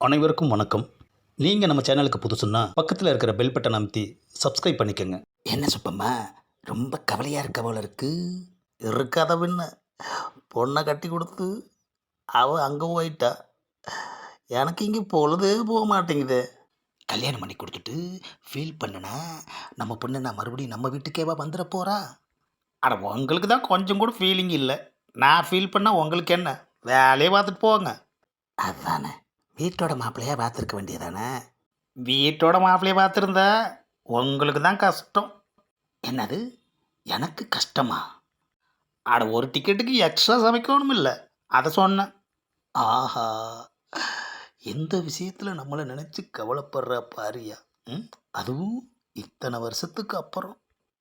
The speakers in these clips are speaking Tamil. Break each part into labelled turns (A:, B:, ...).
A: அனைவருக்கும் வணக்கம். நீங்கள் நம்ம சேனலுக்கு புதுசுன்னா பக்கத்தில் இருக்கிற பெல் பட்டனை அமைத்தி சப்ஸ்கிரைப் பண்ணிக்கோங்க.
B: என்ன சுப்பம்மா? ரொம்ப கவலையாக இருக்க போல இருக்கு. இருக்காத பின்ன பொண்ணை கட்டி கொடுத்து அவ அங்கே போயிட்டா. எனக்கு இங்கே பொழுதே போக மாட்டேங்குது. கல்யாணம் பண்ணி கொடுத்துட்டு ஃபீல் பண்ணுனா நம்ம பொண்ணு நான் மறுபடியும் நம்ம வீட்டுக்கேவா வந்துட போகிறா
A: அட உங்களுக்கு தான் கொஞ்சம் கூட ஃபீலிங் இல்லை. நான் ஃபீல் பண்ணால் உங்களுக்கு என்ன? வேலையை பார்த்துட்டு போங்க.
B: அதானே. வீட்டோட மாப்பிள்ளையா பார்த்துருக்க வேண்டியதானே?
A: வீட்டோட மாப்பிள்ளையை பார்த்துருந்தா உங்களுக்கு தான் கஷ்டம்.
B: என்னது? எனக்கு கஷ்டமா?
A: அட ஒரு டிக்கெட்டுக்கு எக்ஸ்ட்ரா சமைக்கணும் இல்லை அதை சொன்னேன்.
B: ஆஹா. எந்த விஷயத்தில் நம்மளை நினச்சி கவலைப்படுற பாரியா? ம் அதுவும் இத்தனை வருஷத்துக்கு அப்புறம்.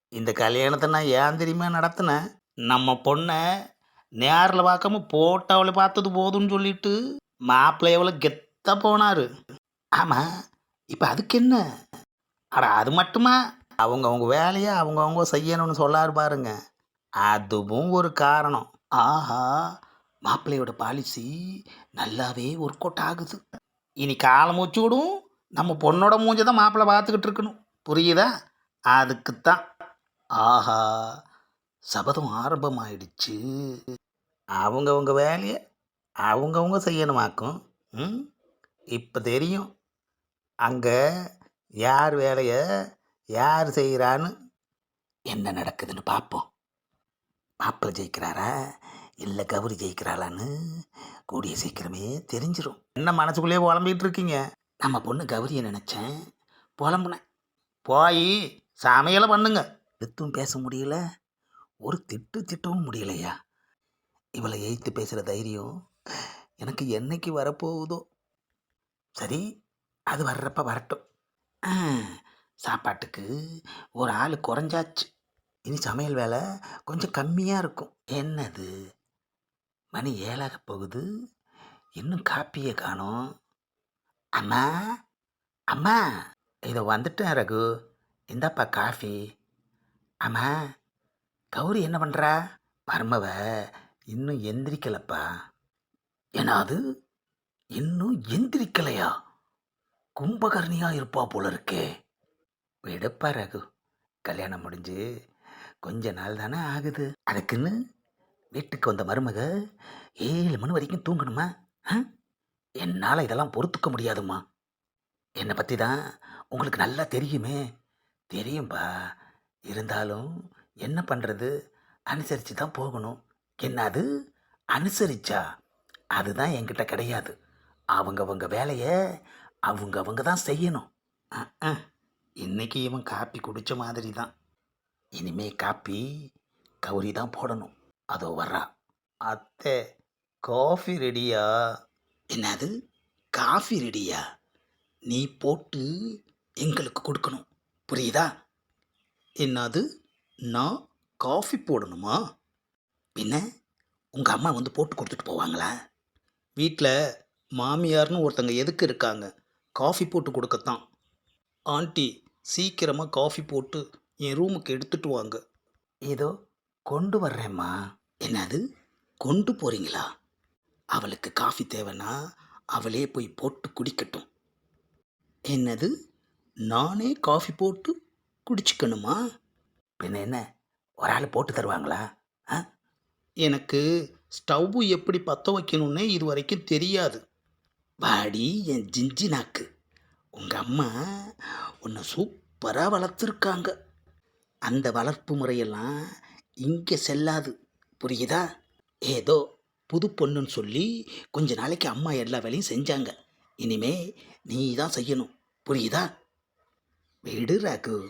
B: இந்த கல்யாணத்தை நான் ஏன் தெரியுமா நடத்தினேன்?
A: நம்ம பொண்ணை நேரில் பார்க்காம போட்டோவில் பார்த்தது போதும்னு சொல்லிட்டு மாப்பிள்ளை எவ்வளோ தான் போனார்.
B: ஆமாம் இப்போ அதுக்கு என்ன?
A: அட அது மட்டுமா?
B: அவங்க அவங்க வேலையை அவங்க அவங்க செய்யணும்னு சொல்லாரு பாருங்க. அதுவும் ஒரு காரணம். ஆஹா மாப்பிள்ளையோட பாலிசி நல்லாவே ஒர்க் அவுட் ஆகுது.
A: இனி காலம் மூச்சு விடும். நம்ம பொண்ணோட மூஞ்சை தான் மாப்பிள்ளை பார்த்துக்கிட்டு இருக்கணும். புரியுதா? அதுக்குத்தான்.
B: ஆஹா சபதம் ஆரம்பமாயிடுச்சு. அவங்கவுங்க வேலையை அவங்கவுங்க செய்யணுமாக்கும்? ம்? இப்போ தெரியும். அங்கே யார் வேலையை யார் செய்கிறான்னு என்ன நடக்குதுன்னு பார்ப்போம் மாப்பிள்ளை ஜெயிக்கிறாரா? இல்லை கௌரி ஜெயிக்கிறாளான்னு கூடிய சீக்கிரமே தெரிஞ்சிடும்
A: என்ன மனசுக்குள்ளேயே புலம்பிகிட்டு இருக்கீங்க?
B: நம்ம பொண்ணு கௌரியை நினச்சேன். புலம்புனேன்.
A: போய் சமையலை பண்ணுங்க.
B: எதுவும் பேச முடியல. ஒரு திட்டு திட்டவும் முடியலையா? இவளை எய்த்து பேசுகிற தைரியம் எனக்கு என்னைக்கு வரப்போகுதோ? சரி அது வர்றப்ப வரட்டும். சாப்பாட்டுக்கு ஒரு ஆள் குறைஞ்சாச்சு. இனி சமையல் வேலை கொஞ்சம் கம்மியாக இருக்கும். என்னது? மணி ஏழாக போகுது. இன்னும் காப்பியை காணும். அம்மா அம்மா இதை வந்துட்டேன் ரகு. இந்தாப்பா காஃபி. அம்மா கௌரி என்ன பண்ணுறா மர்மவ இன்னும் எந்திரிக்கலப்பா. அது இன்னும் எந்திரிக்கலையா? கும்பகர்ணியா இருப்பா போல இருக்கே விடுப்பா ரகு. கல்யாணம் முடிஞ்சு கொஞ்ச நாள் தானே ஆகுது. அதுக்குன்னு வீட்டுக்கு வந்த மருமக ஏழு மணி வரைக்கும் தூங்கணுமா? என்னால் இதெல்லாம் பொறுத்துக்க முடியாதும்மா. என்னை பற்றி தான் உங்களுக்கு நல்லா தெரியுமே. தெரியும்பா. இருந்தாலும் என்ன பண்ணுறது அனுசரித்து தான் போகணும். என்ன அது அனுசரிச்சா? அதுதான் என்கிட்ட கிடையாது. அவங்கவங்க வேலையை அவங்கவங்க தான் செய்யணும். அஹ், இன்னைக்கு இவன் காப்பி குடித்த மாதிரி தான். இனிமே காப்பி கௌரி தான் போடணும். அதோ வர்றா.
A: அத்தை காஃபி ரெடியா?
B: என்னது? காஃபி ரெடியா? நீ போட்டு எங்களுக்கு கொடுக்கணும். புரியுதா?
A: என்னது? நான் காஃபி போடணுமா?
B: பின்ன உங்கள் அம்மா வந்து போட்டு கொடுத்துட்டு போவாங்களா?
A: வீட்டில் மாமியார்னு ஒருத்தங்க எதுக்கு இருக்காங்க? காஃபி போட்டு கொடுக்கத்தான். ஆண்டி சீக்கிரமாக காஃபி போட்டு என் ரூமுக்கு எடுத்துட்டு வாங்க.
B: ஏதோ கொண்டு வர்றேம்மா. என்னது? கொண்டு போறீங்களா? அவளுக்கு காஃபி தேவைன்னா அவளே போய் போட்டு குடிக்கட்டும்.
A: என்னது? நானே காஃபி போட்டு குடிச்சுக்கணுமா?
B: பின்ன என்ன? ஒரு ஆள் போட்டு தருவாங்களா? ஆ?
A: எனக்கு ஸ்டவ் எப்படி பற்ற வைக்கணும்னே இது வரைக்கும் தெரியாது.
B: வாடி என் ஜிஞ்சி நாக்கு உங்கள் அம்மா உன்னை சூப்பராக வளர்த்துருக்காங்க. அந்த வளர்ப்பு முறையெல்லாம் இங்கே செல்லாது. புரியுதா? ஏதோ புது பொண்ணுன்னு சொல்லி கொஞ்ச நாளைக்கு அம்மா எல்லா வேலையும் செஞ்சாங்க. இனிமே நீ தான் செய்யணும். புரியுதா? வீடு ராகு.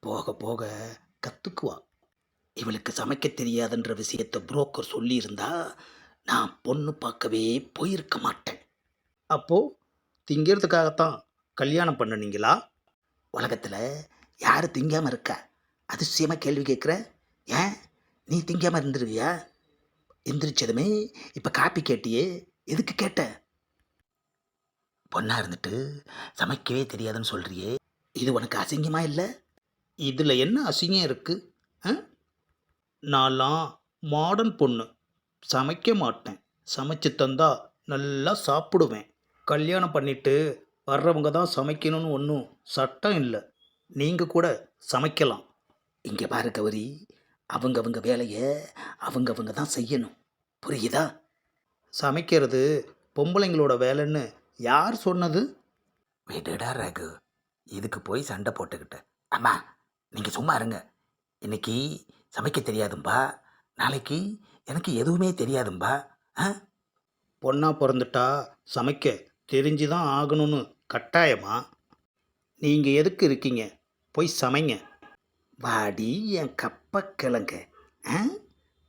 B: போக போக கற்றுக்குவா இவளுக்கு சமைக்க தெரியாதுன்ற விஷயத்தை புரோக்கர் சொல்லியிருந்தா நான் பொண்ணு பார்க்கவே போயிருக்க மாட்டேன்.
A: அப்போது திங்கிறதுக்காகத்தான் கல்யாணம் பண்ணுனீங்களா
B: உலகத்தில் யார் திங்காமல் இருக்கா? அதிசயமாக கேள்வி கேட்குற? ஏன்? நீ திங்காமல் இருந்துருவியா? எந்திரிச்சதுமே இப்போ காப்பி கேட்டியே. எதுக்கு கேட்ட? பொண்ணாக இருந்துட்டு சமைக்கவே தெரியாதுன்னு சொல்கிறியே இது உனக்கு அசிங்கமாக இல்லை?
A: இதில் என்ன அசிங்கம் இருக்குது ஆ நான்லாம் மாடர்ன் பொண்ணு. சமைக்க மாட்டேன். சமைச்சு தந்தா நல்லா சாப்பிடுவேன். கல்யாணம் பண்ணிட்டு வர்றவங்க தான் சமைக்கணும்னு ஒன்றும் சட்டம் இல்லை. நீங்கள் கூட சமைக்கலாம்.
B: இங்கே பாரு கௌரி அவங்கவங்க வேலையை அவங்கவங்க தான் செய்யணும். புரியுதா?
A: சமைக்கிறது பொம்பளைங்களோட வேலைன்னு யார் சொன்னது?
B: விடுடா ரகு இதுக்கு போய் சண்டை போட்டுக்கிட்ட. அம்மா நீங்கள் சும்மா இருங்க. இன்னைக்கு சமைக்க தெரியாதும்பா. நாளைக்கு எனக்கு எதுவுமே தெரியாதும்பா. ஆ?
A: பொண்ணா பிறந்துட்டா சமைக்க தெரிஞ்சு தான் ஆகணும்னு கட்டாயமா? நீங்கள் எதுக்கு இருக்கீங்க? போய் சமைங்க.
B: வாடி என் கப்ப கிழங்க. ஆ?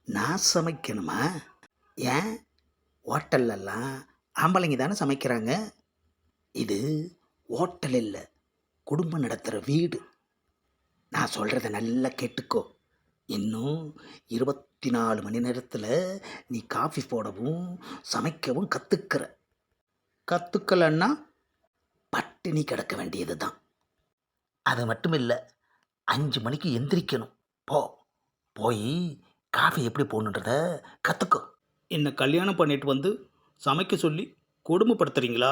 B: நான் சமைக்கணுமா? ஏன்? ஹோட்டல்லலாம் ஆம்பளைங்க தானே சமைக்கிறாங்க? இது ஹோட்டல் இல்லை குடும்பம் நடத்துகிற வீடு. நான் சொல்கிறத நல்லா கேட்டுக்கோ. இன்னும் இருபத்தி நாலு மணி நேரத்தில் நீ காஃபி போடவும் சமைக்கவும் கற்றுக்கிற
A: கற்றுக்கலன்னா
B: பட்டினி கிடக்க வேண்டியது தான் அது மட்டும் இல்லை அஞ்சு மணிக்கு எந்திரிக்கணும். போ போய் காஃபி எப்படி போகணுன்றத கற்றுக்கோ
A: என்னை கல்யாணம் பண்ணிட்டு வந்து சமைக்க சொல்லி கொடுமைப்படுத்துறீங்களா?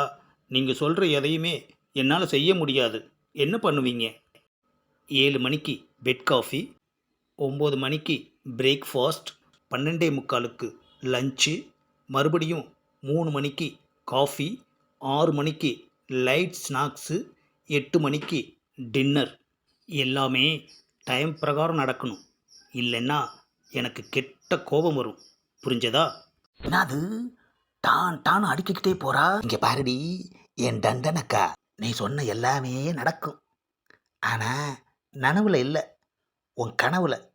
A: நீங்கள் சொல்கிற எதையுமே என்னால் செய்ய முடியாது. என்ன பண்ணுவீங்க? ஏழு மணிக்கு பெட் காஃபி ஒம்பது மணிக்கு பிரேக்ஃபாஸ்ட் பன்னெண்டே முக்காலுக்கு லஞ்சு மறுபடியும் மூணு மணிக்கு காஃபி ஆறு மணிக்கு லைட் ஸ்நாக்ஸு எட்டு மணிக்கு டின்னர். எல்லாமே டைம் பிரகாரம் நடக்கணும். இல்லைன்னா எனக்கு கெட்ட கோபம் வரும். புரிஞ்சதா?
B: என்னது? டான் டான் அடுக்கிக்கிட்டே போறா? இங்க பாருடி என் தண்டனக்கா. நீ சொன்ன எல்லாமே நடக்கும். ஆனா நனவுல இல்லை. உன் கனவுல.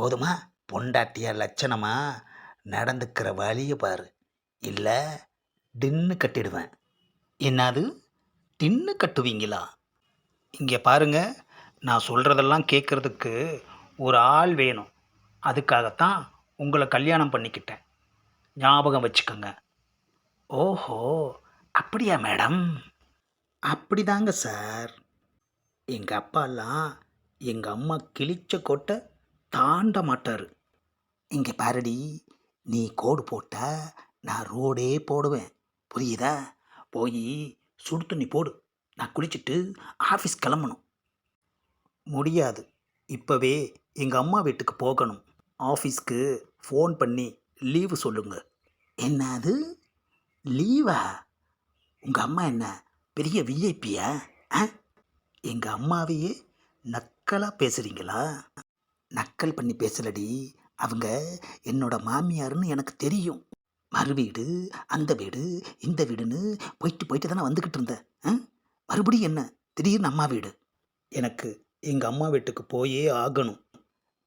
B: போதுமா? பொண்டாட்டியா லட்சணமா நடந்துக்கிற வழியை பாரு. இல்லை டின்னு கட்டிடுவேன்.
A: என்னது? டின்னு கட்டுவீங்களா? இங்கே பாருங்க நான் சொல்கிறதெல்லாம் கேட்குறதுக்கு ஒரு ஆள் வேணும். அதுக்காகத்தான் உங்களை கல்யாணம் பண்ணிக்கிட்டேன். ஞாபகம் வச்சுக்கோங்க.
B: ஓஹோ அப்படியா மேடம்?
A: அப்படிதாங்க சார். எங்கள் அப்பாலாம் எங்கள் அம்மா கிழிச்ச கோட்டை தாண்ட மாட்டார்.
B: இங்கே பாருடி நீ கோடு போட்டால் நான் ரோடே போடுவேன். புரியுதா? போய் சுடு தண்ணி போடு. நான் குளிச்சுட்டு ஆஃபீஸ் கிளம்பணும்.
A: முடியாது. இப்போவே எங்கள் அம்மா வீட்டுக்கு போகணும். ஆஃபீஸ்க்கு ஃபோன் பண்ணி லீவு சொல்லுங்க.
B: என்னது? லீவா உங்கள் அம்மா என்ன பெரிய விஐபியா ஆ?
A: எங்கள் அம்மாவையே நக்கலாக பேசுகிறீங்களா
B: நக்கல் பண்ணி பேசலடி. அவங்க என்னோட மாமியாருன்னு எனக்கு தெரியும். மறு வீடு அந்த வீடு இந்த வீடுன்னு போயிட்டு போயிட்டு தானே வந்துக்கிட்டு இருந்தேன். ஆ? மறுபடியும் என்ன? திடீர்னு அம்மா வீடு.
A: எனக்கு எங்கள் அம்மா வீட்டுக்கு போயே ஆகணும்.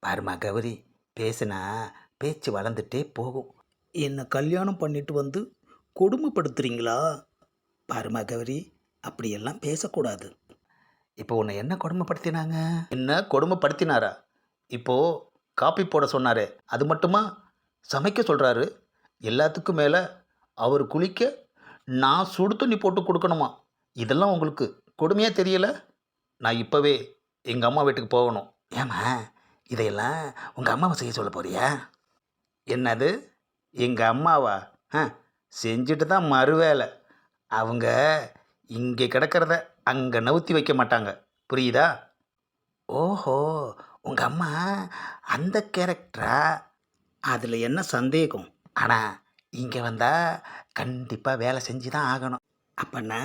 B: பாருமா கௌரி பேசுனா பேச்சு வளர்ந்துட்டே போகும்.
A: என்னை கல்யாணம் பண்ணிட்டு வந்து கொடுமைப்படுத்துறீங்களா?
B: பாருமா கௌரி அப்படியெல்லாம் பேசக்கூடாது. இப்போ உன்னை என்ன கொடுமைப்படுத்தினாங்க?
A: என்ன கொடுமைப்படுத்தினாரா? இப்போது காப்பி போட சொன்னாரே அது மட்டுமா? சமைக்க சொல்கிறாரு எல்லாத்துக்கும் மேலே அவர் குளிக்க நான் சுடு தண்ணி போட்டு கொடுக்கணுமா? இதெல்லாம் உங்களுக்கு கொடுமையாக தெரியல? நான் இப்போவே எங்கள் அம்மா வீட்டுக்கு போகணும்.
B: ஏம்மா இதையெல்லாம் உங்கள் அம்மாவை செய்ய சொல்ல போறியா?
A: என்னது? எங்கள் அம்மாவா? ஆ செஞ்சுட்டு தான் மறுவேலை அவங்க இங்கே கிடக்கிறத அங்கே நவுத்தி வைக்க மாட்டாங்க. புரியுதா?
B: ஓஹோ உங்கள் அம்மா அந்த கேரக்டரா?
A: அதில் என்ன சந்தேகம்?
B: ஆனால் இங்கே வந்தால் கண்டிப்பாக வேலை செஞ்சு தான் ஆகணும்.
A: அப்போன்னா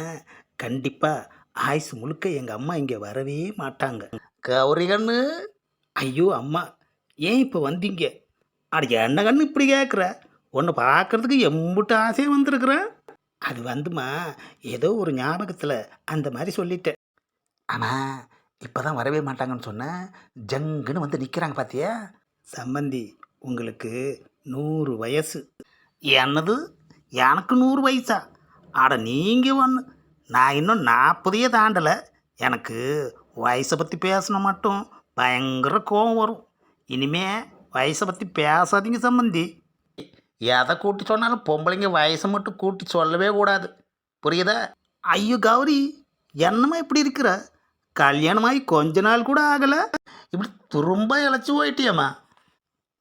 A: கண்டிப்பாக ஆயுசு முழுக்க எங்கள் அம்மா இங்கே வரவே மாட்டாங்க.
B: கௌரி கண்ணு
A: ஐயோ அம்மா ஏன் இப்போ வந்தீங்க? அட என்ன கண்ணு இப்படி கேட்குற ஒன்று பார்க்கறதுக்கு எம்புட்டு ஆசையாக வந்திருக்கிறேன் அது வந்துமா ஏதோ ஒரு ஞாபகத்தில் அந்த மாதிரி சொல்லிட்டேன்.
B: ஆனால் இப்போ தான் வரவே மாட்டாங்கன்னு சொன்னேன் ஜங்குன்னு வந்து நிற்கிறாங்க பார்த்தியா
A: சம்பந்தி உங்களுக்கு நூறு வயசு. என்னது? எனக்கு நூறு வயசா? அட நீங்கள் ஒன்று நான் இன்னும் நாற்பதையே தாண்டலை. எனக்கு வயசை பற்றி பேசின மட்டும் பயங்கர கோவம் வரும். இனிமே வயசை பற்றி பேசாதீங்க சம்பந்தி. எதை கூட்டி சொன்னாலும் பொம்பளைங்க வயசை மட்டும் கூட்டி சொல்லவே கூடாது. புரியுதா? ஐயோ கௌரி என்னம்மா இப்படி இருக்கிற? கல்யாணமாகி கொஞ்ச நாள் கூட ஆகலை. இப்படி துரும்ப இழைச்சி போயிட்டியம்மா.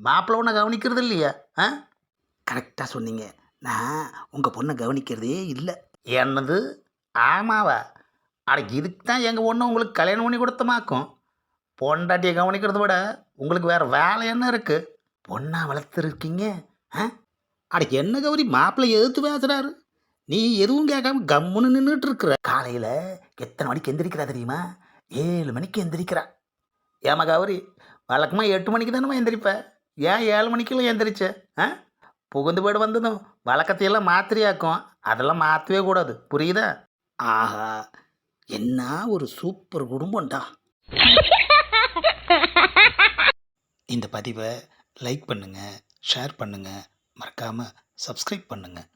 A: மாப்பிள்ளை உன்னை கவனிக்கிறது இல்லையா? ஆ?
B: கரெக்டாக சொன்னீங்க. நான் உங்கள் பொண்ணை கவனிக்கிறதே இல்லை.
A: என்னது? ஆமாவா? அட இதுக்கு தான் எங்கள் பொண்ணு உங்களுக்கு கல்யாணம் பண்ணி கொடுத்தமாக்கும் பொண்டாட்டியை கவனிக்கிறத விட உங்களுக்கு வேறு வேலை என்ன இருக்குது பொண்ணாக வளர்த்துருக்கீங்க ஆ? அட என்ன கௌரி மாப்பிள்ளை எதிர்த்து பேசுகிறாரு நீ எதுவும் கேட்காம கம்முன்னு நின்றுட்டு இருக்கிற காலையில் எத்தனை மணிக்கு எந்திரிக்கிறா தெரியுமா? ஏழு மணிக்கு எந்திரிக்கிறா. ஏமா கௌரி வழக்கமாக எட்டு மணிக்கு தானே எந்திரிப்பேன் ஏன் ஏழு மணிக்கெல்லாம் எந்திரிச்ச? ஆ? புகுந்து போய்டு வந்ததும் வழக்கத்தையெல்லாம் மாத்திரையாக்கும். அதெல்லாம் மாற்றவே கூடாது. புரியுதா? ஆஹா என்ன ஒரு சூப்பர் குடும்பம்டா. இந்த பதிவை லைக் பண்ணுங்கள் ஷேர் பண்ணுங்கள் மறக்காமல் சப்ஸ்கிரைப் பண்ணுங்கள்